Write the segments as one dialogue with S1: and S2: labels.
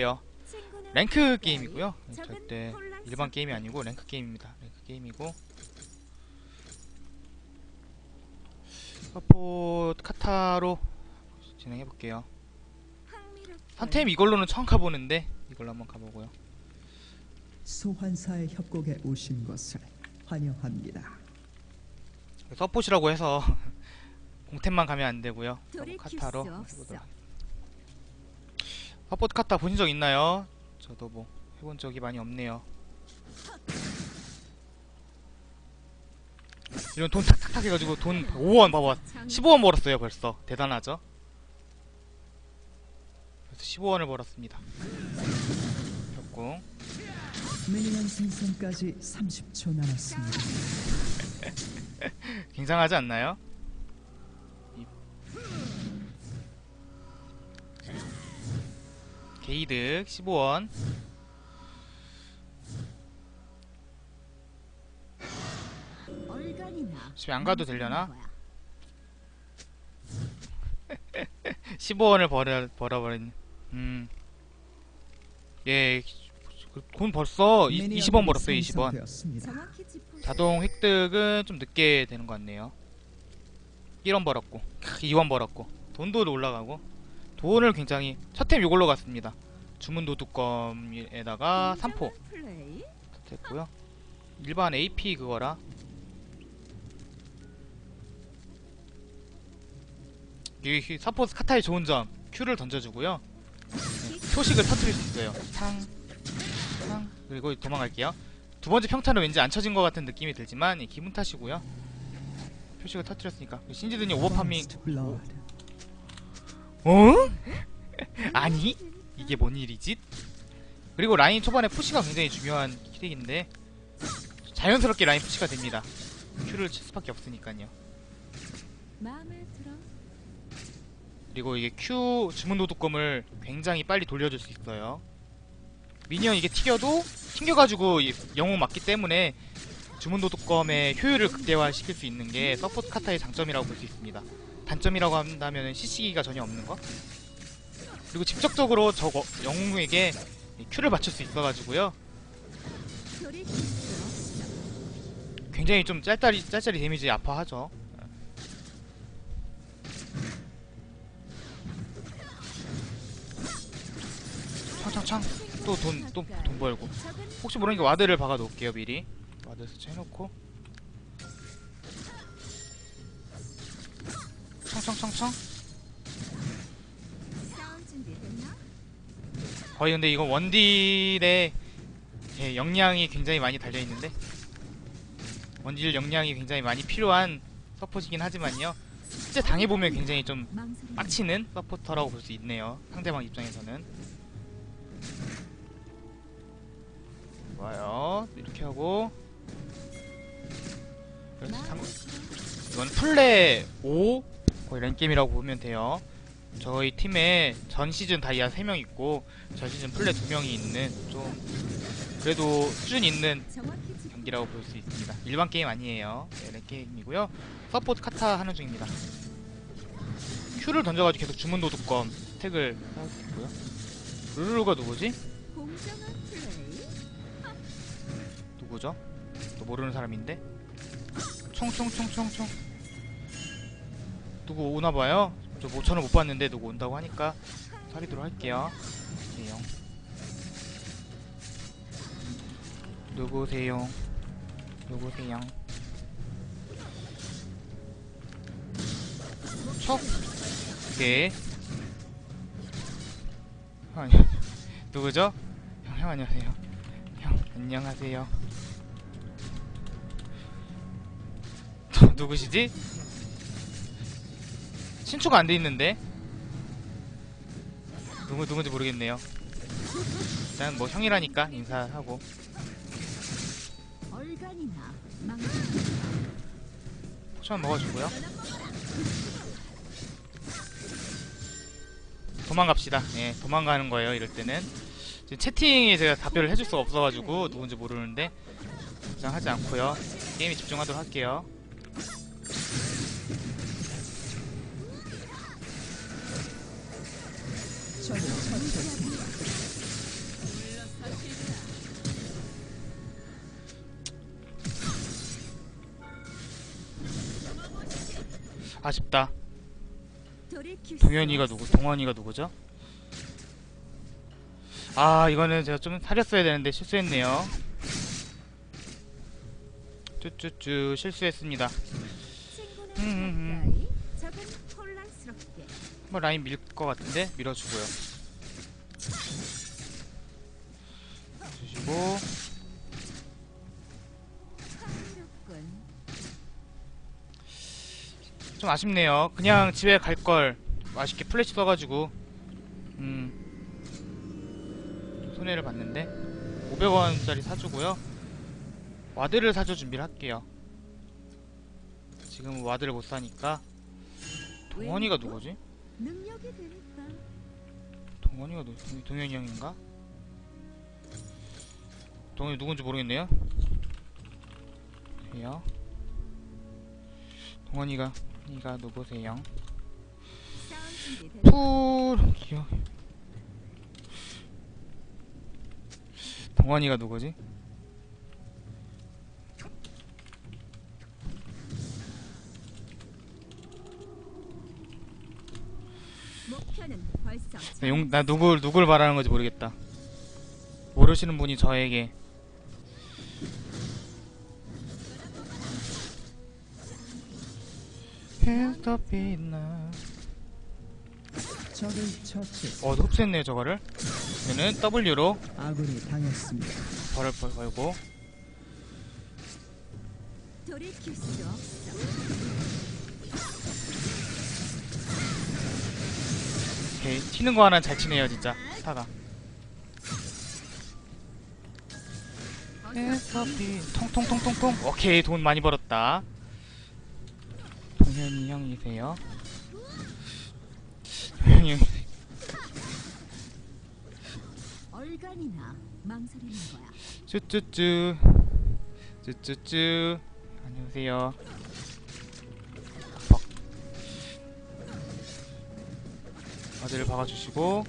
S1: 해요. 랭크 게임이고요. 절대 일반 게임이 아니고 랭크 게임입니다. 랭크 게임이고 서포 카타로 진행해 볼게요. 선템 이걸로는 처음 가보는데 이걸로 한번 가보고요.
S2: 소환사의 협곡에 오신 것을 환영합니다.
S1: 서폿이라고 해서 공템만 가면 안 되고요.
S3: 돌이킬
S1: 카타로. 해보도록 서폿 카타 보신 적 있나요? 저도 뭐 해본 적이 많이 없네요. 이런 돈 탁탁탁 해가지고 돈 5원 봐봐 15원 벌었어요 벌써 대단하죠? 그래서 15원을 벌었습니다. 협공
S2: 미니언 생성까지 30초 남았습니다.
S1: 굉장하지 않나요? 게이득 15원 집에 안 가도 되려나? 15원을 벌어, 벌어버린 음. 예, 그돈 벌써 이- 20원 벌었어요 20원
S2: 생성되었습니다.
S1: 자동 획득은 좀 늦게 되는 것 같네요 1원 벌었고 2원 벌었고 돈도 올라가고 돈을 굉장히 첫템 이걸로 갔습니다. 주문 도둑검에다가 3포 됐고요. 일반 AP 그거라. 이 서포스 카타의 좋은 점 Q를 던져주고요. 네, 표식을 터뜨릴 수 있어요. 탕, 탕. 그리고 도망갈게요. 두 번째 평타는 왠지 안 쳐진 것 같은 느낌이 들지만 이 기분 탓이고요. 표식을 터뜨렸으니까. 신지드님 오버파밍. 어? 아니 이게 뭔 일이지? 그리고 라인 초반에 푸시가 굉장히 중요한 키덱인데 자연스럽게 라인 푸시가 됩니다 Q를 칠 수밖에 없으니까요. 그리고 이게 Q 주문 도둑검을 굉장히 빨리 돌려줄 수 있어요 미니언 이게 튀겨도 튕겨가지고 이 영웅 맞기 때문에 주문 도둑검의 효율을 극대화시킬 수 있는 게 서포트 카타의 장점이라고 볼 수 있습니다 단점이라고 한다면 CC기가 전혀 없는 것 그리고 직접적으로 저거 영웅에게 이 Q를 맞출 수 있어가지고요. 굉장히 좀 짤짤이 짤짤이 데미지 아파하죠. 창창창. 또 돈 또 돈 벌고. 혹시 모르니까 와드를 박아 놓을게요 미리. 와드 설치해놓고 청청청청? 거의 근데 이거 원딜의 예, 역량이 굉장히 많이 달려있는데 원딜 역량이 굉장히 많이 필요한 서포트이긴 하지만요 실제 당해보면 굉장히 좀. 빡치는 서포터라고 볼 수 있네요 상대방 입장에서는 좋아요 이렇게 하고. 이건 플레 5 거의 랭게임이라고 보면 돼요. 저희 팀에 전 시즌 다이아 3명 있고 전 시즌 플레 2명이 있는 좀 그래도 수준 있는 경기라고 볼 수 있습니다. 일반 게임 아니에요. 네, 랭게임이고요. 서포트 카타 하는 중입니다. Q를 던져가지고 계속 주문 도둑검 스택을 수 있고요. 룰루가 누구지? 누구죠? 또 모르는 사람인데? 총총총총총 누구 오나봐요? 저 뭐, 저는 못 봤는데 누구 온다고 하니까 사리도록 할게요 세요 누구세요? 누구세요? 척! 오케이 형, 아니, 누구죠? 형, 형 안녕하세요 형 안녕하세요 저 누구시지? 신초가 안 돼 있는데 누구 누군지 모르겠네요. 일단 뭐 형이라니까 인사하고. 포션 먹어주고요. 도망갑시다. 예, 도망가는 거예요. 이럴 때는 지금 채팅에 제가 답변을 해줄 수가 없어가지고 누군지 모르는데 걱정하지 않고요. 게임에 집중하도록 할게요.
S2: 적을 처치했습니다.
S1: 아쉽다. 동현이가 누구? 동원이가 누구죠? 아 이거는 제가 좀 살렸어야 되는데 실수했네요. 쭈쭈쭈 실수했습니다. 음, 음,
S3: 음.
S1: 한번 라인 밀 것 같은데 밀어주고요. 주시고 좀 아쉽네요. 그냥 집에 갈 걸 맛있게 플래시 써가지고 음 손해를 봤는데 500원짜리 사주고요. 와드를 사줘 준비를 할게요. 지금 와드를 못 사니까 동원이가 누구지?
S3: 능력이 되니까
S1: 동원이가 누 동- 동현이 형인가? 동현이 누군지 모르겠네요. 그래요. 동원이가 이가 누구세요? 기억. 동원이가 누구지? 용, 나 누굴 누굴 말하는 건지 모르겠다. 모르시는 분이 저에게. 어, 흡수했네요 저거를. 얘는 W로
S2: 아군이 당했습니다.
S1: 벌을 벌- 벌고
S3: 돌이킬 수 없어
S1: 오케이 튀는 거 하나 잘 치네요 진짜 스타가. 통통통통통. 오케이 돈 많이 벌었다. 동현이 형이세요? 동현이 형.
S3: 얼간이나 망설이는 거야
S1: 쭈쭈쭈 쭈쭈쭈 안녕하세요
S3: 지 싸움 준비됐나?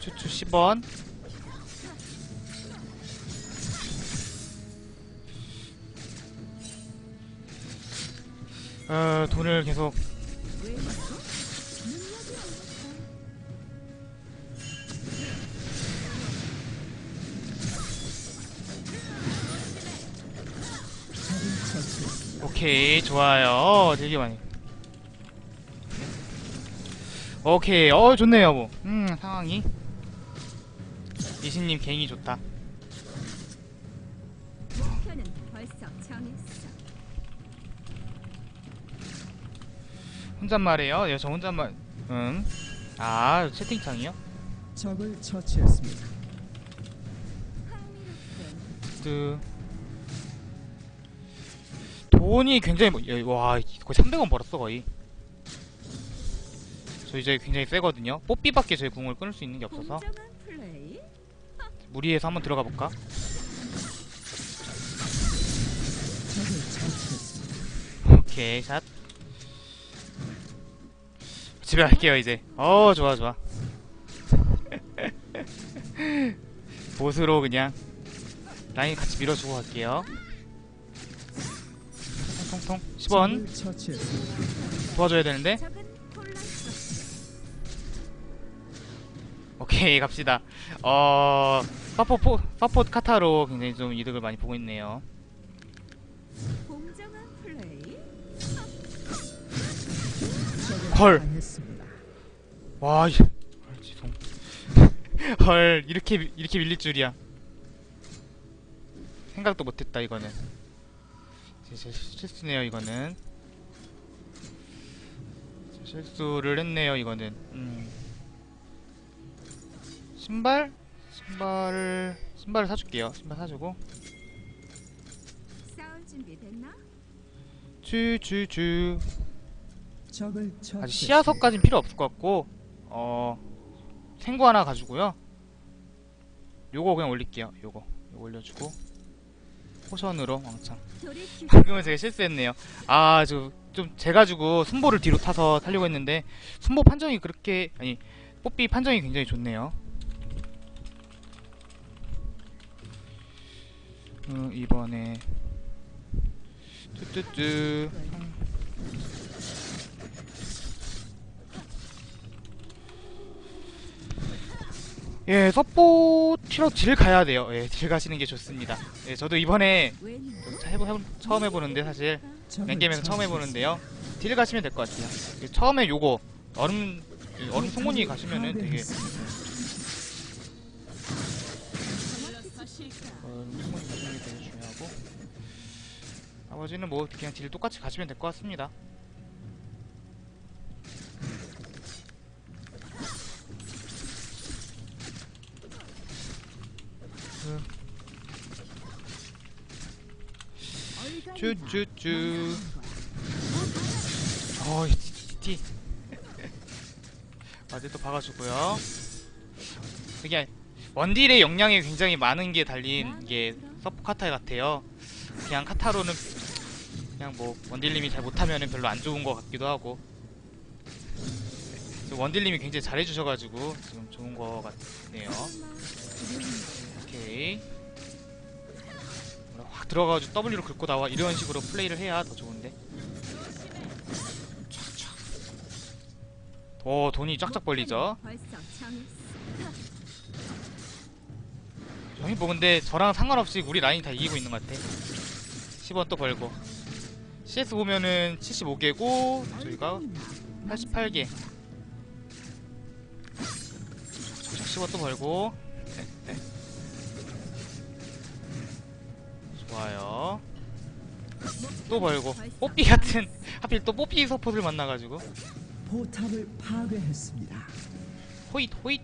S1: 쭈쭈쭈 10원 어 돈을 계속 좋아요. 되게 많이. 오케이. 어 좋네요 뭐음 상황이. 이신님 갱이 좋다. 혼잣말이에요? 예, 저 혼잣말 음아 채팅창이요?
S2: 적을 처치했습니다.
S1: 그 돈이 굉장히 뭐- 예, 와 거의 300원 벌었어 거의. 저 이제 굉장히 세거든요. 뽀삐밖에 저희 궁을 끊을 수 있는 게 없어서. 무리해서 한번 들어가 볼까. 오케이 샷. 집에 갈게요 이제. 어 좋아 좋아. 보스로 그냥 라인 같이 밀어주고 갈게요 10원
S2: 적을 처치했습니다.
S1: 도와줘야 되는데. 오케이 갑시다. 어 파포 파포 카타로 굉장히 좀 이득을 많이 보고 있네요. 헐. 와 이- 헐, 지송. 헐 이렇게 미- 이렇게 밀릴 줄이야. 생각도 못했다 이거는 제, 제 실수네요 이거는. 제 실수를 했네요 이거는. 음. 신발? 신발을 신발을 사줄게요. 신발 사주고? 쭈쭈쭈. 아직 시야석까진 필요 없을 것 같고 어 생구 하나 가지고요. 요거 그냥 올릴게요. 요거. 요거 올려주고 포션으로 왕창. 방금은 제가 실수했네요. 아저 좀 제가 주고 순보를 뒤로 타서 타려고 했는데 순보 판정이 그렇게 아니 뽀삐 판정이 굉장히 좋네요. 음, 이번에 뚜뚜뚜 예, 서포 티로 딜 가야 돼요. 예, 딜 가시는 게 좋습니다. 예, 저도 이번에 해보, 해보, 처음 해보는데 사실
S2: 적을
S1: 랭게임에서 처음. 해보는데요. 딜 가시면 될 것 같아요. 예, 처음에 요거 얼음 얼음 송곳니 가시면은 되게 얼음 송곳니 가시는 게 되게 중요하고 나머지는 뭐 그냥 딜 똑같이 가시면 될 것 같습니다. 쭈쭈쭈. 어이 티 맞아 또 박아주고요. 이게 원딜의 역량이 굉장히 많은 게 달린 이게 서포 카타 같아요. 그냥 카타로는 그냥 뭐 원딜님이 잘 못하면은 별로 안 좋은 것 같기도 하고. 지금 원딜님이 굉장히 잘해주셔가지고 지금 좋은 것 같네요. 오케이 확 들어가가지고 W로 긁고 나와. 이런 식으로 플레이를 해야 더 좋은데. 촥촥. 더 돈이 쫙쫙 벌리죠. 저희 뭐 근데 저랑 상관없이 우리 라인이 다 이기고 있는 것 같아. 10원 또 벌고. CS 보면은 75개고 저희가 88개. 10원 또 벌고 좋아요 또 벌고 뽀삐 같은 하필 또 뽀삐 서포트를 만나가지고
S2: 포탑을 파괴했습니다.
S1: 호잇 호잇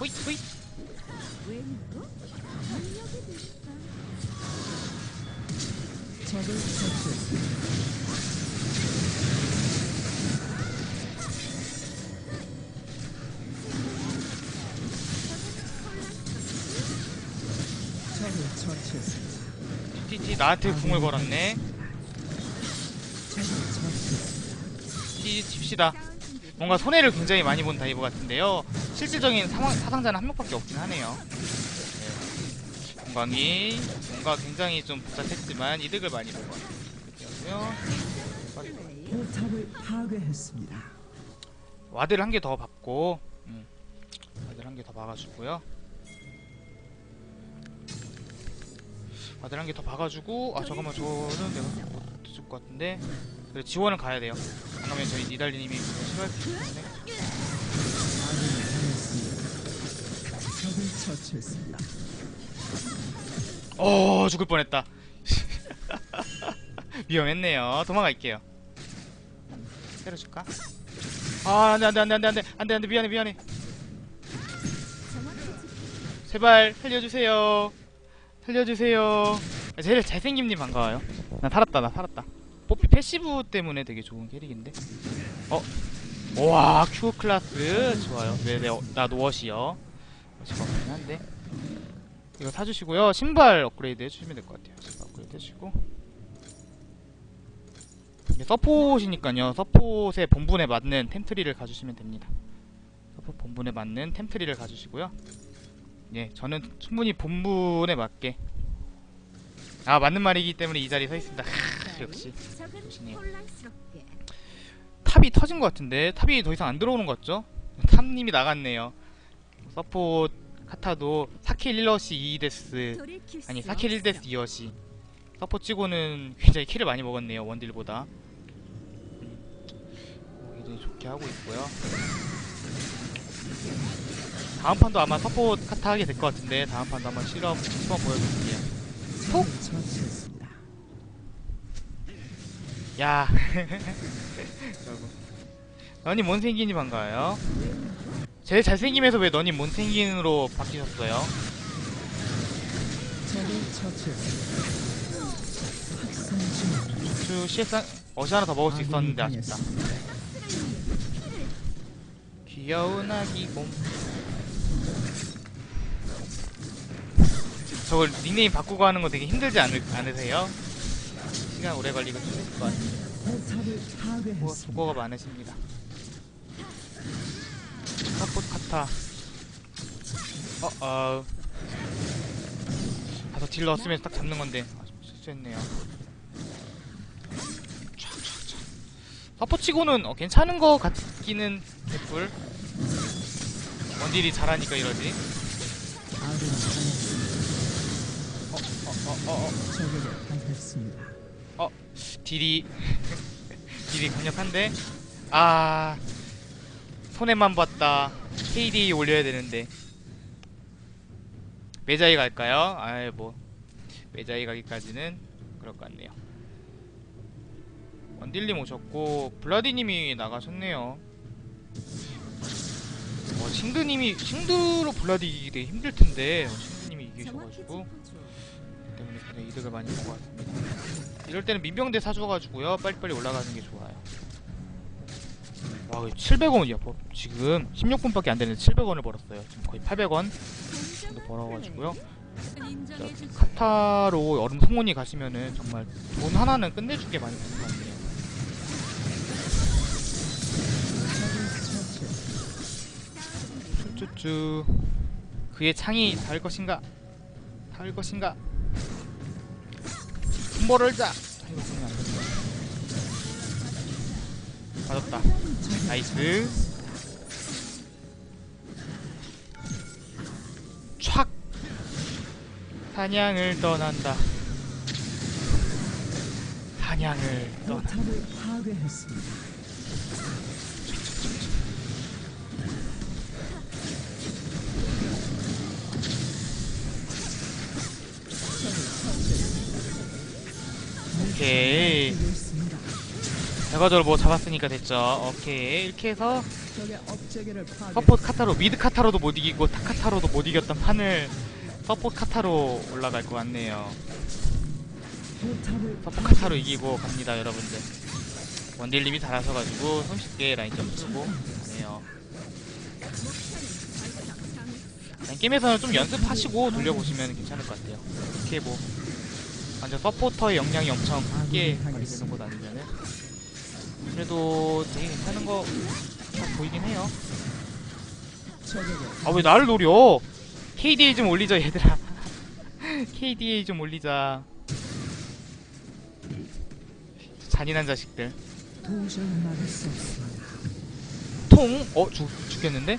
S1: 호잇 호잇.
S2: 적을 처치했습니다. 처치했습니다.
S1: 티티 나한테 궁을 걸었네. 티 칩시다 뭔가 손해를 굉장히 많이 본 다이버 같은데요. 실질적인 상황, 사상자는 한 명밖에 없긴 하네요. 네. 건강이 뭔가 굉장히 좀 복잡했지만 이득을 많이 본것 같아요.
S2: 포탑을 파괴했습니다.
S1: 와드를 한 개 더 받고, 음. 와드를 한 개 더 박아주고요. 와드를 한개 더 박아주고, 아 잠깐만 저는 내가 못 해줄 것 같은데, 그래 지원을 가야 돼요. 안 가면 저희 니달리님이 싫어할 수
S2: 처치했습니다.
S1: 어 죽을 뻔했다. 위험했네요. 도망갈게요. 때려줄까? 아 안돼 안돼 안돼 안돼 안돼 안돼 안돼 미안해 미안해. 제발 살려주세요. 살려주세요. 제일 잘생김님 반가워요. 나 살았다 나 살았다. 뽀삐 패시브 때문에 되게 좋은 캐릭인데. 어? 와 Q 클래스 좋아요. 네네 어, 나 노엇이요. 멋있가 없긴 한데. 이거 사주시고요. 신발 업그레이드 해주시면 될 것 같아요. 신발 업그레이드 해주시고. 이게 서폿이니까요. 서폿의 본분에 맞는 템트리를 가주시면 됩니다. 서폿 본분에 맞는 템트리를 가주시고요. 예, 저는 충분히 본분에 맞게. 아, 맞는 말이기 때문에 이 자리에 서 있습니다. 하, 역시.
S3: 혼란스럽게.
S1: 탑이 터진 것 같은데 탑이 더 이상 안 들어오는 것 같죠? 탑님이 나갔네요. 서포트 카타도 사킬 1러시 2데스
S3: 돌이킬 수
S1: 아니 사킬
S3: 없어.
S1: 1데스 2어시 서포 치고는 굉장히 킬을 많이 먹었네요 원딜보다 음, 굉장히 좋게 하고 있고요 다음 판도 아마 서포 카타 하게 될 것 같은데 다음 판도 한번 실험 시범 보여드릴게요
S2: 처치했습니다.
S1: 야 너님 못생기니 반가워요 제일 잘생김에서 왜 너님 못생긴으로 바뀌셨어요? 주 CS 어시 하나 더 먹을 수 있었는데 아쉽다. 귀여운 아기 곰 저걸 닉네임 바꾸고 하는 거 되게 힘들지 않을, 않으세요? 시간 오래 걸리고 힘들 것 같아요 뭐. 수고가 많으십니다 서포트 카타. 어, 어. 가서 딜 넣었으면 딱 잡는 건데. 아, 실수했네요. 서포치고는 어, 괜찮은 거 같기는 개뿔. 원딜이 잘하니까 이러지.
S2: 적에게 당했습니다.
S1: 딜이 딜이 강력한데 아 손해만 봤다 KD 올려야 되는데 메자이 갈까요? 아이 뭐 메자이 가기까지는 그럴 것 같네요 원딜님 오셨고 블라디님이 나가셨네요 어 싱드님이 싱드로 블라디 이기기 되게 힘들 텐데 어, 싱드님이 이기셔가지고 이득을 많이 본 것 같습니다. 이럴 때는 민병대 사줘가지고요 빨리빨리 올라가는 게 좋아요. 와 700원이야 뭐, 지금 16분밖에 안 되는데 700원을 벌었어요. 지금 거의 800원 정도 벌어가지고요. 자,
S3: 인정해주지.
S1: 카타로 얼음 성원이 가시면은 정말 돈 하나는 끝내주게 많이 되는 것
S2: 처치했습니다.
S1: 쭈쭈쭈 그의 창이 닿을 것인가? 닿을 것인가? 분벌을 자. 아이고 그러면 안 된다. 맞았다. 나이스. 촥. 사냥을 떠난다. 사냥을
S2: 파괴했습니다.
S1: 오케이. 저를 뭐 잡았으니까 됐죠. 오케이. 이렇게 해서. 서포트 카타로 미드 카타로도 못 이기고 탑 카타로도 못 이겼던 판을 서포트 카타로 올라갈 것 같네요. 서포트 카타로 이기고 갑니다, 여러분들. 원딜님이 잘하셔가지고 손쉽게 라인 점 쓰고 가네요. 게임에서는 좀 연습하시고 돌려보시면 괜찮을 것 같아요. 이렇게 뭐 완전 서포터의 역량이 엄청 크게 발휘되는 곳 아니면은 그래도 되게 괜찮은 거다 보이긴 해요. 아 왜 나를 노려? KDA 좀 올리자 얘들아. KDA 좀 올리자. 잔인한 자식들. 통? 어? 죽, 죽겠는데?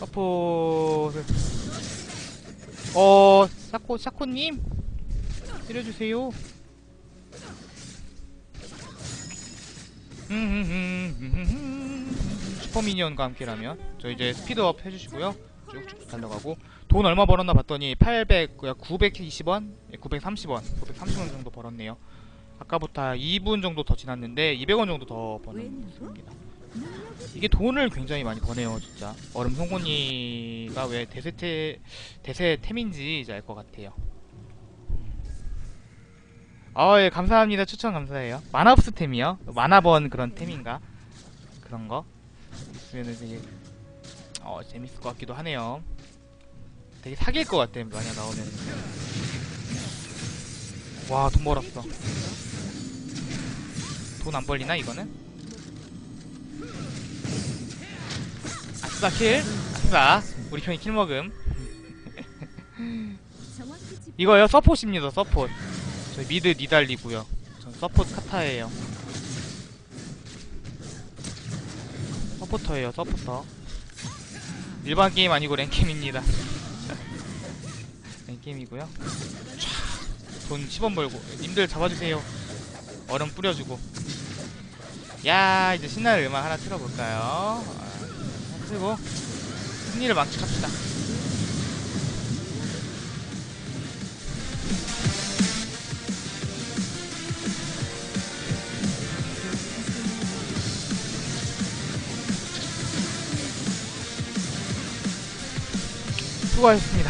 S1: 서포트. 어, 샤코, 샤코님? 때려주세요. 슈퍼미니언과 함께라면 저 이제 스피드업 해주시고요. 쭉쭉 달려가고 돈 얼마 벌었나 봤더니 800, 920원, 930원, 930원 정도 벌었네요. 아까부터 2분 정도 더 지났는데 200원 정도 더 버는 모습입니다. 이게 돈을 굉장히 많이 버네요, 진짜. 얼음 송곳니가 왜 대세템 대세템인지 이제 알 것 같아요. 아, 예, 감사합니다. 추천 감사해요. 마나부스 템이요? 마나번 그런 템인가? 그런 거? 있으면은 되게, 어, 재밌을 것 같기도 하네요. 되게 사귈 것 같아, 만약 나오면. 와, 돈 벌었어. 돈 안 벌리나, 이거는? 아싸, 킬! 아싸! 우리 편이 킬 먹음. 이거요, 서폿입니다, 서폿. 저희 미드 니달리고요. 전 서폿 카타예요. 서포터예요, 서포터. 일반 게임 아니고 랭게임입니다. 랭게임이고요. 촤, 돈 10원 벌고 님들 잡아주세요. 얼음 뿌려주고. 야, 이제 신나는 음악 하나 틀어볼까요? 아, 틀고 승리를 망측합시다. 수고하셨습니다.